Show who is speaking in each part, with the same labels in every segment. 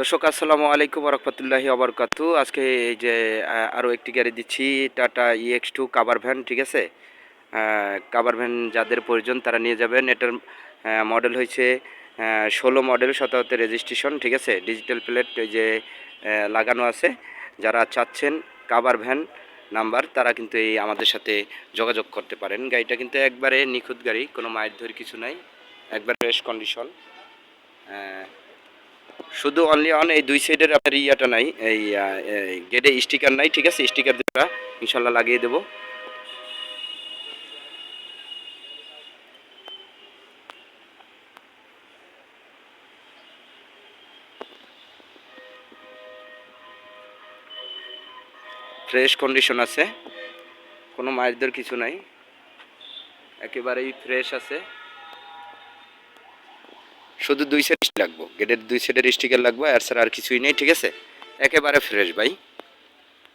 Speaker 1: দর্শক, আসসালামু আলাইকুম রহমতুল্লাহি আবরকাতু আজকে এই যে আরও একটি গাড়ি দিচ্ছি, Tata EX two cover van ঠিক আছে? কাভার ভ্যান যাদের প্রয়োজন তারা নিয়ে যাবেন। এটার মডেল হয়েছে ষোলো মডেল শতাব্দী রেজিস্ট্রেশন ঠিক আছে? ডিজিটাল প্লেট যে লাগানো আছে। যারা চাচ্ছেন কাভার ভ্যান নাম্বার তারা কিন্তু এই আমাদের সাথে যোগাযোগ করতে পারেন। গাড়িটা কিন্তু একবারে নিখুঁত গাড়ি, কোনো মায়ের ধরে কিছু নাই। একবার ফ্রেশ কন্ডিশন শুধু অনলি অন এই দুই সাইডের আপনার ইয়াটা নাই, এই গেটে স্টিকার নাই, ঠিক আছে? স্টিকার দুটা ইনশাল্লাহ লাগিয়ে দেবো। ফ্রেশ কন্ডিশন আছে। কোনো মায়েরদের কিছু নাই। একেবারেই ফ্রেশ আছে। শুধু দুই সাইড লাগবো গেটের দুই সাইডের স্টিকার লাগবে, আর স্যার আর কিছুই নেই, ঠিক আছে? একেবারে ফ্রেশ ভাই।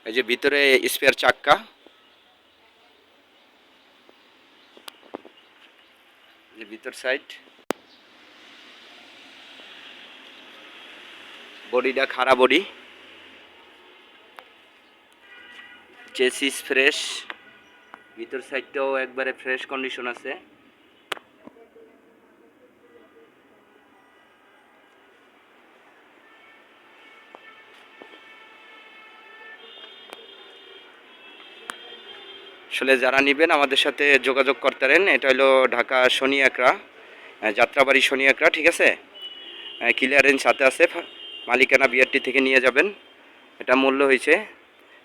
Speaker 1: এই যে ভিতরে স্পেয়ার চাক্কা। যে ভিতর সাইড বডিটা খাড়া বডি। চেসিস ফ্রেশ ভিতর সাইডটাও একবারে ফ্রেশ কন্ডিশন আছে। আসলে যারা নেবেন আমাদের সাথে যোগাযোগ করতেন এটা হলো ঢাকা শনি একরা আহ, যাত্রাবাড়ি শনি একরা ঠিক আছে? ক্লিয়ারেন্স সাথে আছে। মালিকানা বিআরটি থেকে নিয়ে যাবেন। এটা মূল্য হয়েছে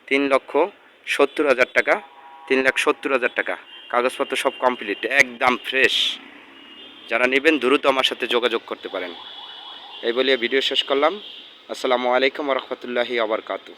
Speaker 1: তিন লক্ষ সত্তর হাজার টাকা। তিন লাখ সত্তর হাজার টাকা। কাগজপত্র সব কমপ্লিট একদম ফ্রেশ যারা নেবেন দ্রুত আমার সাথে যোগাযোগ করতে পারেন। এই বলে ভিডিও শেষ করলাম। আসসালামু আলাইকুম রহমতুল্লাহি আবরকাতু